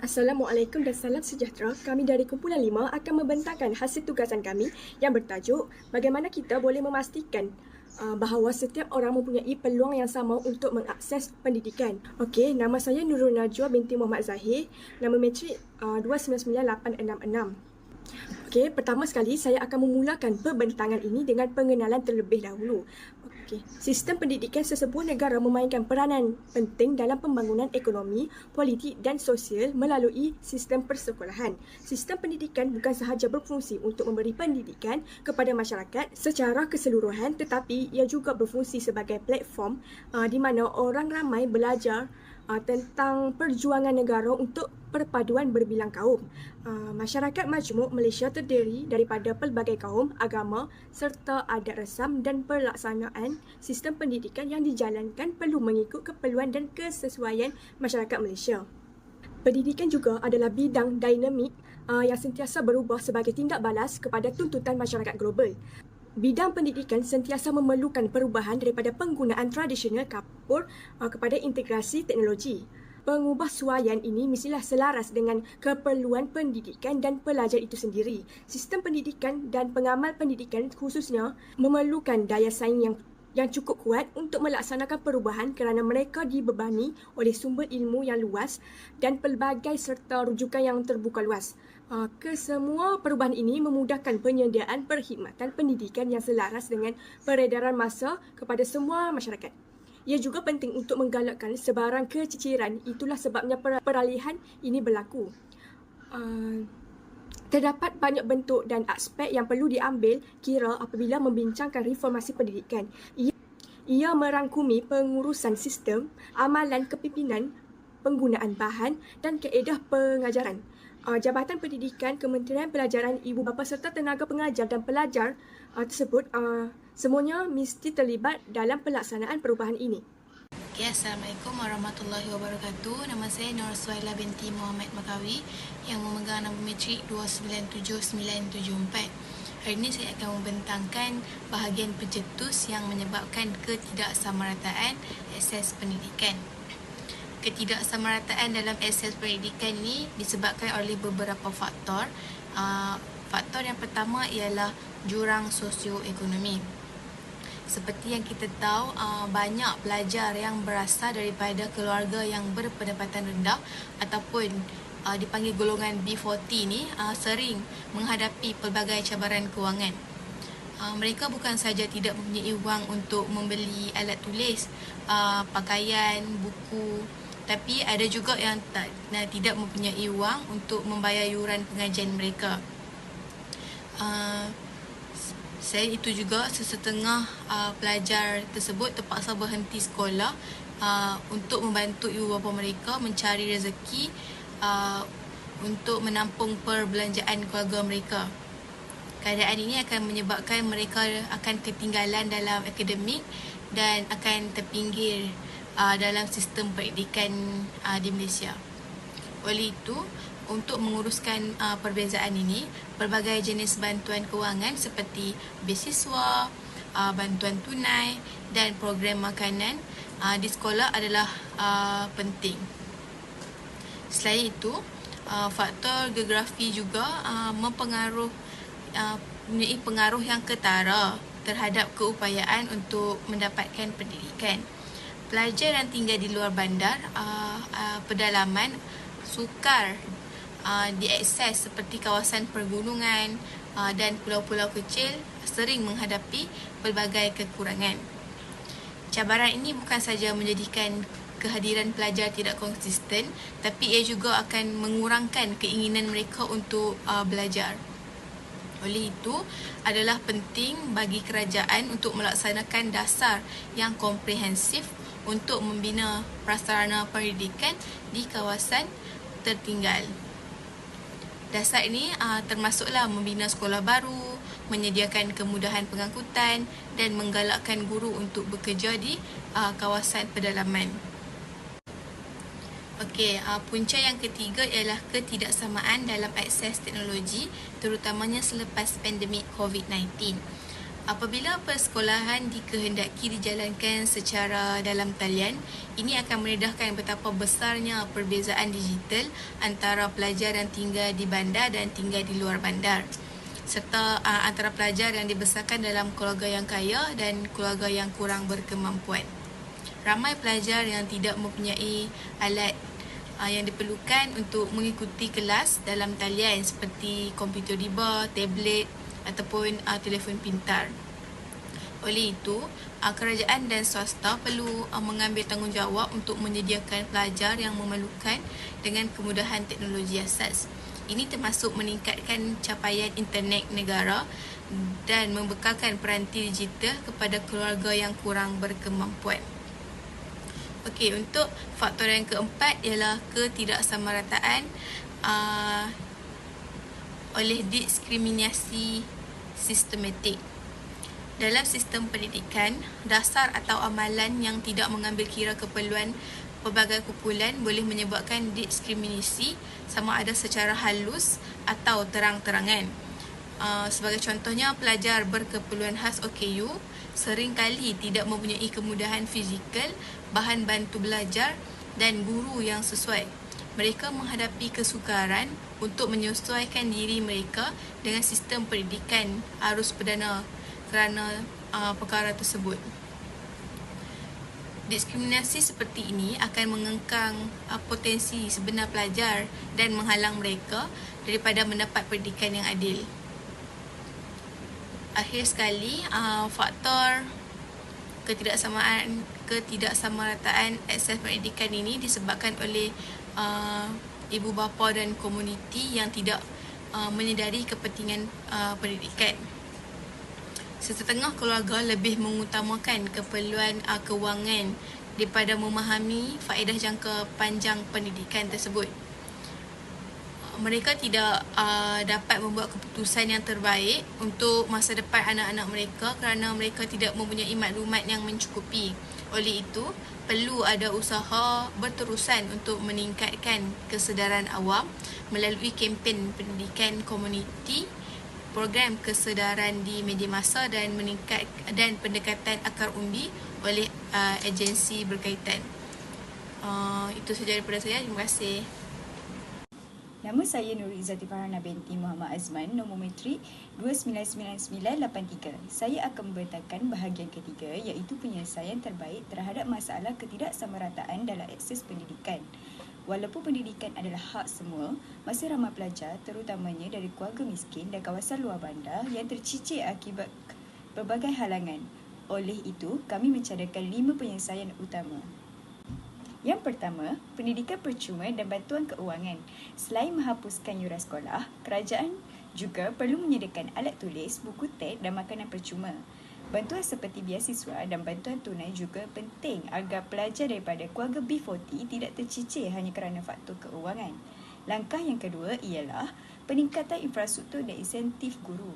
Assalamualaikum dan salam sejahtera. Kami dari Kumpulan 5 akan membentangkan hasil tugasan kami yang bertajuk bagaimana kita boleh memastikan uh, bahawa setiap orang mempunyai peluang yang sama untuk mengakses pendidikan. Okey, nama saya Nurul Najwa binti Muhammad Zahir. Nama matrik uh, 299866. Okey, pertama sekali saya akan memulakan pembentangan ini dengan pengenalan terlebih dahulu. Okey, sistem pendidikan sesebuah negara memainkan peranan penting dalam pembangunan ekonomi, politik dan sosial melalui sistem persekolahan. Sistem pendidikan bukan sahaja berfungsi untuk memberi pendidikan kepada masyarakat secara keseluruhan tetapi ia juga berfungsi sebagai platform uh, di mana orang ramai belajar uh, tentang perjuangan negara untuk perpaduan berbilang kaum. Uh, masyarakat majmuk Malaysia terdiri daripada pelbagai kaum, agama serta adat resam dan pelaksanaan sistem pendidikan yang dijalankan perlu mengikut keperluan dan kesesuaian masyarakat Malaysia. Pendidikan juga adalah bidang dinamik uh, yang sentiasa berubah sebagai tindak balas kepada tuntutan masyarakat global. Bidang pendidikan sentiasa memerlukan perubahan daripada penggunaan tradisional kapur uh, kepada integrasi teknologi. Pengubah suaian ini mestilah selaras dengan keperluan pendidikan dan pelajar itu sendiri. Sistem pendidikan dan pengamal pendidikan khususnya memerlukan daya saing yang yang cukup kuat untuk melaksanakan perubahan kerana mereka dibebani oleh sumber ilmu yang luas dan pelbagai serta rujukan yang terbuka luas. Ah, kesemua perubahan ini memudahkan penyediaan perkhidmatan pendidikan yang selaras dengan peredaran masa kepada semua masyarakat. Ia juga penting untuk menggalakkan sebarang keciciran. Itulah sebabnya peralihan ini berlaku. Uh, terdapat banyak bentuk dan aspek yang perlu diambil kira apabila membincangkan reformasi pendidikan. Ia, ia merangkumi pengurusan sistem, amalan kepimpinan, penggunaan bahan dan keedah pengajaran uh, Jabatan Pendidikan Kementerian Pelajaran Ibu Bapa serta tenaga pengajar dan pelajar uh, tersebut uh, semuanya mesti terlibat dalam pelaksanaan perubahan ini. Okay, Assalamualaikum warahmatullahi wabarakatuh. Nama saya Nur Suhaila binti Muhammad Makawi yang memegang nama matrik 297974. Hari ini saya akan membentangkan bahagian pencetus yang menyebabkan ketidaksamarataan akses pendidikan ketidaksamarataan dalam akses pendidikan ini disebabkan oleh beberapa faktor. Uh, faktor yang pertama ialah jurang sosioekonomi. Seperti yang kita tahu, uh, banyak pelajar yang berasal daripada keluarga yang berpendapatan rendah ataupun uh, dipanggil golongan B40 ni uh, sering menghadapi pelbagai cabaran kewangan. Mereka bukan saja tidak mempunyai wang untuk membeli alat tulis, pakaian, buku, tapi ada juga yang tak nah, tidak mempunyai wang untuk membayar yuran pengajian mereka. Uh, saya itu juga sesetengah uh, pelajar tersebut terpaksa berhenti sekolah uh, untuk membantu ibu bapa mereka mencari rezeki uh, untuk menampung perbelanjaan keluarga mereka. Keadaan ini akan menyebabkan mereka akan ketinggalan dalam akademik dan akan terpinggir uh, dalam sistem pendidikan uh, di Malaysia. Oleh itu, untuk menguruskan uh, perbezaan ini, pelbagai jenis bantuan kewangan seperti beasiswa, uh, bantuan tunai dan program makanan uh, di sekolah adalah uh, penting. Selain itu, uh, faktor geografi juga uh, mempengaruh uh, mempunyai pengaruh yang ketara terhadap keupayaan untuk mendapatkan pendidikan pelajar yang tinggal di luar bandar uh, uh, pedalaman sukar uh, diakses seperti kawasan pergunungan uh, dan pulau-pulau kecil sering menghadapi pelbagai kekurangan. Cabaran ini bukan saja menjadikan kehadiran pelajar tidak konsisten tapi ia juga akan mengurangkan keinginan mereka untuk uh, belajar. Oleh itu, adalah penting bagi kerajaan untuk melaksanakan dasar yang komprehensif untuk membina prasarana pendidikan di kawasan tertinggal. Dasar ini uh, termasuklah membina sekolah baru, menyediakan kemudahan pengangkutan dan menggalakkan guru untuk bekerja di uh, kawasan pedalaman. Okey, uh, punca yang ketiga ialah ketidaksamaan dalam akses teknologi terutamanya selepas pandemik COVID-19. Apabila persekolahan dikehendaki dijalankan secara dalam talian, ini akan menedahkan betapa besarnya perbezaan digital antara pelajar yang tinggal di bandar dan tinggal di luar bandar serta uh, antara pelajar yang dibesarkan dalam keluarga yang kaya dan keluarga yang kurang berkemampuan. Ramai pelajar yang tidak mempunyai alat uh, yang diperlukan untuk mengikuti kelas dalam talian seperti komputer riba, tablet, ataupun uh, telefon pintar. Oleh itu, uh, kerajaan dan swasta perlu uh, mengambil tanggungjawab untuk menyediakan pelajar yang memerlukan dengan kemudahan teknologi asas. Ini termasuk meningkatkan capaian internet negara dan membekalkan peranti digital kepada keluarga yang kurang berkemampuan. Okey, untuk faktor yang keempat ialah ketidaksamarataan uh, oleh diskriminasi sistematik. Dalam sistem pendidikan, dasar atau amalan yang tidak mengambil kira keperluan pelbagai kumpulan boleh menyebabkan diskriminasi sama ada secara halus atau terang-terangan. Uh, sebagai contohnya, pelajar berkeperluan khas OKU seringkali tidak mempunyai kemudahan fizikal, bahan bantu belajar dan guru yang sesuai mereka menghadapi kesukaran untuk menyesuaikan diri mereka dengan sistem pendidikan arus perdana kerana uh, perkara tersebut. Diskriminasi seperti ini akan mengengkang uh, potensi sebenar pelajar dan menghalang mereka daripada mendapat pendidikan yang adil. Akhir sekali, uh, faktor ketidaksamaan ketidaksamarataan akses pendidikan ini disebabkan oleh uh, ibu bapa dan komuniti yang tidak uh, menyedari kepentingan uh, pendidikan. Sesetengah keluarga lebih mengutamakan keperluan uh, kewangan daripada memahami faedah jangka panjang pendidikan tersebut. Mereka tidak uh, dapat membuat keputusan yang terbaik untuk masa depan anak-anak mereka kerana mereka tidak mempunyai maklumat yang mencukupi. Oleh itu, perlu ada usaha berterusan untuk meningkatkan kesedaran awam melalui kempen pendidikan komuniti, program kesedaran di media masa dan meningkat dan pendekatan akar undi oleh uh, agensi berkaitan. Uh, itu sahaja daripada saya. Terima kasih. Nama saya Nur Izzati Farhana binti Muhammad Azman, nombor metrik 299983. Saya akan membentangkan bahagian ketiga iaitu penyelesaian terbaik terhadap masalah ketidaksamarataan dalam akses pendidikan. Walaupun pendidikan adalah hak semua, masih ramai pelajar terutamanya dari keluarga miskin dan kawasan luar bandar yang tercicir akibat berbagai halangan. Oleh itu, kami mencadangkan lima penyelesaian utama. Yang pertama, pendidikan percuma dan bantuan keuangan. Selain menghapuskan yuran sekolah, kerajaan juga perlu menyediakan alat tulis, buku teks dan makanan percuma. Bantuan seperti biasiswa dan bantuan tunai juga penting agar pelajar daripada keluarga B40 tidak tercicir hanya kerana faktor keuangan. Langkah yang kedua ialah peningkatan infrastruktur dan insentif guru.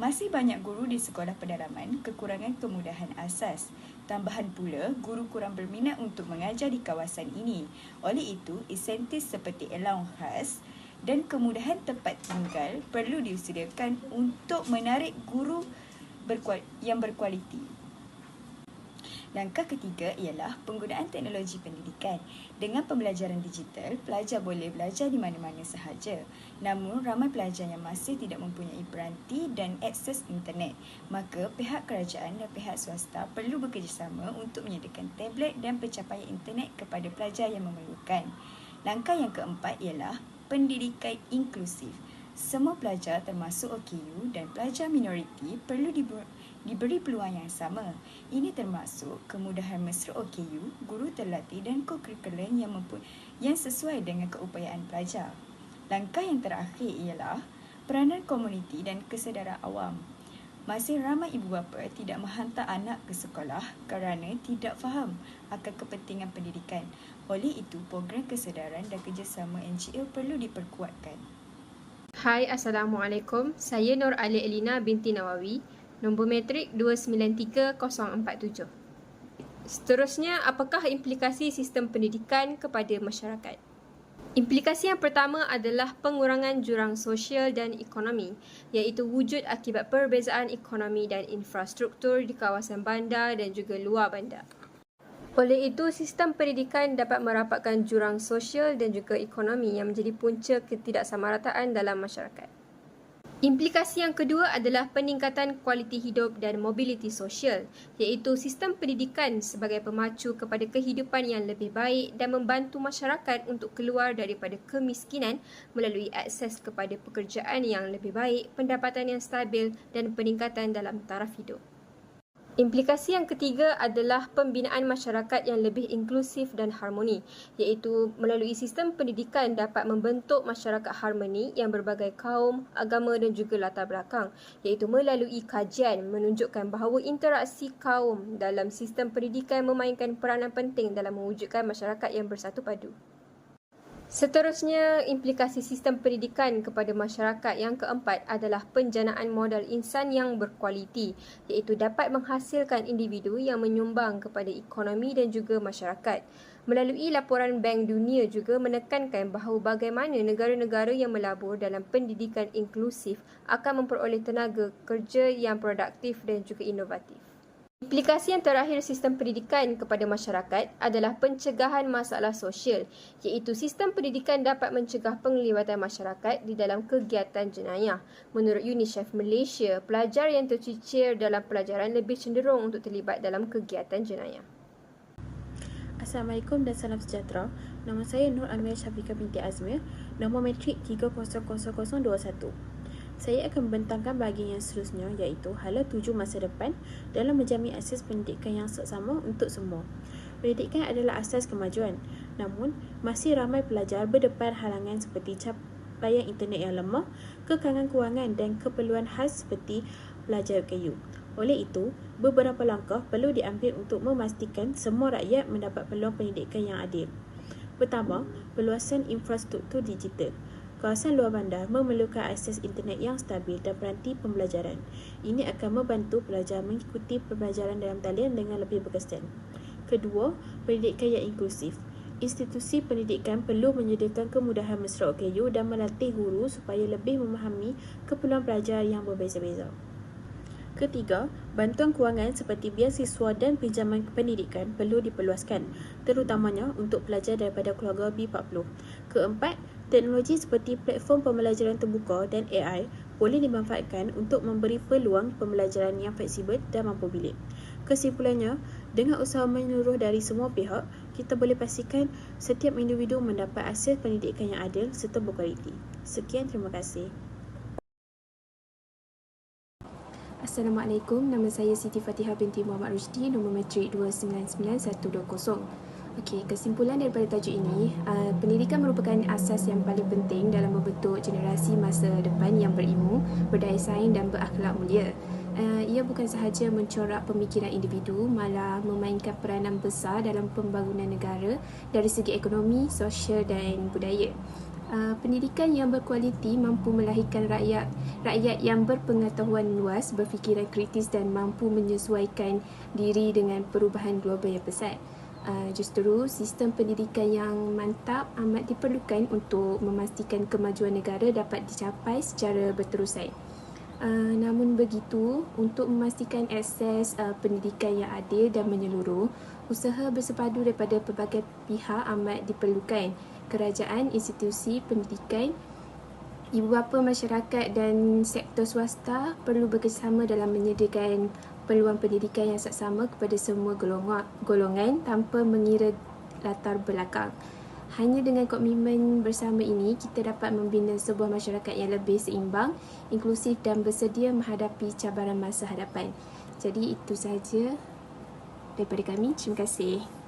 Masih banyak guru di sekolah pedalaman kekurangan kemudahan asas. Tambahan pula, guru kurang berminat untuk mengajar di kawasan ini. Oleh itu, insentif seperti allowance khas dan kemudahan tempat tinggal perlu disediakan untuk menarik guru yang berkualiti. Langkah ketiga ialah penggunaan teknologi pendidikan. Dengan pembelajaran digital, pelajar boleh belajar di mana-mana sahaja. Namun, ramai pelajar yang masih tidak mempunyai peranti dan akses internet. Maka, pihak kerajaan dan pihak swasta perlu bekerjasama untuk menyediakan tablet dan pencapaian internet kepada pelajar yang memerlukan. Langkah yang keempat ialah pendidikan inklusif. Semua pelajar termasuk OKU dan pelajar minoriti perlu dibuat diberi peluang yang sama. Ini termasuk kemudahan mesra OKU, guru terlatih dan co-curriculum yang mampu yang sesuai dengan keupayaan pelajar. Langkah yang terakhir ialah peranan komuniti dan kesedaran awam. Masih ramai ibu bapa tidak menghantar anak ke sekolah kerana tidak faham akan kepentingan pendidikan. Oleh itu, program kesedaran dan kerjasama NGO perlu diperkuatkan. Hai, Assalamualaikum. Saya Nur Ali Elina binti Nawawi nombor metrik 293047. Seterusnya, apakah implikasi sistem pendidikan kepada masyarakat? Implikasi yang pertama adalah pengurangan jurang sosial dan ekonomi, iaitu wujud akibat perbezaan ekonomi dan infrastruktur di kawasan bandar dan juga luar bandar. Oleh itu, sistem pendidikan dapat merapatkan jurang sosial dan juga ekonomi yang menjadi punca ketidaksamarataan dalam masyarakat. Implikasi yang kedua adalah peningkatan kualiti hidup dan mobiliti sosial, iaitu sistem pendidikan sebagai pemacu kepada kehidupan yang lebih baik dan membantu masyarakat untuk keluar daripada kemiskinan melalui akses kepada pekerjaan yang lebih baik, pendapatan yang stabil dan peningkatan dalam taraf hidup. Implikasi yang ketiga adalah pembinaan masyarakat yang lebih inklusif dan harmoni, iaitu melalui sistem pendidikan dapat membentuk masyarakat harmoni yang berbagai kaum, agama dan juga latar belakang, iaitu melalui kajian menunjukkan bahawa interaksi kaum dalam sistem pendidikan memainkan peranan penting dalam mewujudkan masyarakat yang bersatu padu. Seterusnya, implikasi sistem pendidikan kepada masyarakat yang keempat adalah penjanaan modal insan yang berkualiti iaitu dapat menghasilkan individu yang menyumbang kepada ekonomi dan juga masyarakat. Melalui laporan Bank Dunia juga menekankan bahawa bagaimana negara-negara yang melabur dalam pendidikan inklusif akan memperoleh tenaga kerja yang produktif dan juga inovatif. Implikasi yang terakhir sistem pendidikan kepada masyarakat adalah pencegahan masalah sosial iaitu sistem pendidikan dapat mencegah penglibatan masyarakat di dalam kegiatan jenayah. Menurut UNICEF Malaysia, pelajar yang tercicir dalam pelajaran lebih cenderung untuk terlibat dalam kegiatan jenayah. Assalamualaikum dan salam sejahtera. Nama saya Nur Amir Syafiqah binti Azmir, nombor metrik 300021 saya akan membentangkan bahagian yang seterusnya iaitu hala tuju masa depan dalam menjamin akses pendidikan yang seksama untuk semua. Pendidikan adalah asas kemajuan. Namun, masih ramai pelajar berdepan halangan seperti capaian internet yang lemah, kekangan kewangan dan keperluan khas seperti pelajar kayu. Oleh itu, beberapa langkah perlu diambil untuk memastikan semua rakyat mendapat peluang pendidikan yang adil. Pertama, perluasan infrastruktur digital. Kawasan luar bandar memerlukan akses internet yang stabil dan peranti pembelajaran. Ini akan membantu pelajar mengikuti pembelajaran dalam talian dengan lebih berkesan. Kedua, pendidikan yang inklusif. Institusi pendidikan perlu menyediakan kemudahan mesra OKU dan melatih guru supaya lebih memahami keperluan pelajar yang berbeza-beza. Ketiga, bantuan kewangan seperti biasiswa dan pinjaman pendidikan perlu diperluaskan, terutamanya untuk pelajar daripada keluarga B40. Keempat, Teknologi seperti platform pembelajaran terbuka dan AI boleh dimanfaatkan untuk memberi peluang pembelajaran yang fleksibel dan mampu bilik. Kesimpulannya, dengan usaha menyeluruh dari semua pihak, kita boleh pastikan setiap individu mendapat akses pendidikan yang adil serta berkualiti. Sekian, terima kasih. Assalamualaikum, nama saya Siti Fatihah binti Muhammad Rushdi, nombor metrik 299120. Okey, kesimpulan daripada tajuk ini, uh, pendidikan merupakan asas yang paling penting dalam membentuk generasi masa depan yang berilmu, berdaya saing dan berakhlak mulia. Uh, ia bukan sahaja mencorak pemikiran individu, malah memainkan peranan besar dalam pembangunan negara dari segi ekonomi, sosial dan budaya. Uh, pendidikan yang berkualiti mampu melahirkan rakyat rakyat yang berpengetahuan luas, berfikiran kritis dan mampu menyesuaikan diri dengan perubahan global yang pesat. Uh, justru sistem pendidikan yang mantap amat diperlukan untuk memastikan kemajuan negara dapat dicapai secara berterusan. Uh, namun begitu, untuk memastikan akses uh, pendidikan yang adil dan menyeluruh, usaha bersepadu daripada pelbagai pihak amat diperlukan. Kerajaan, institusi pendidikan, ibu bapa masyarakat dan sektor swasta perlu bekerjasama dalam menyediakan peluang pendidikan yang seksama kepada semua golongan tanpa mengira latar belakang. Hanya dengan komitmen bersama ini, kita dapat membina sebuah masyarakat yang lebih seimbang, inklusif dan bersedia menghadapi cabaran masa hadapan. Jadi itu sahaja daripada kami. Terima kasih.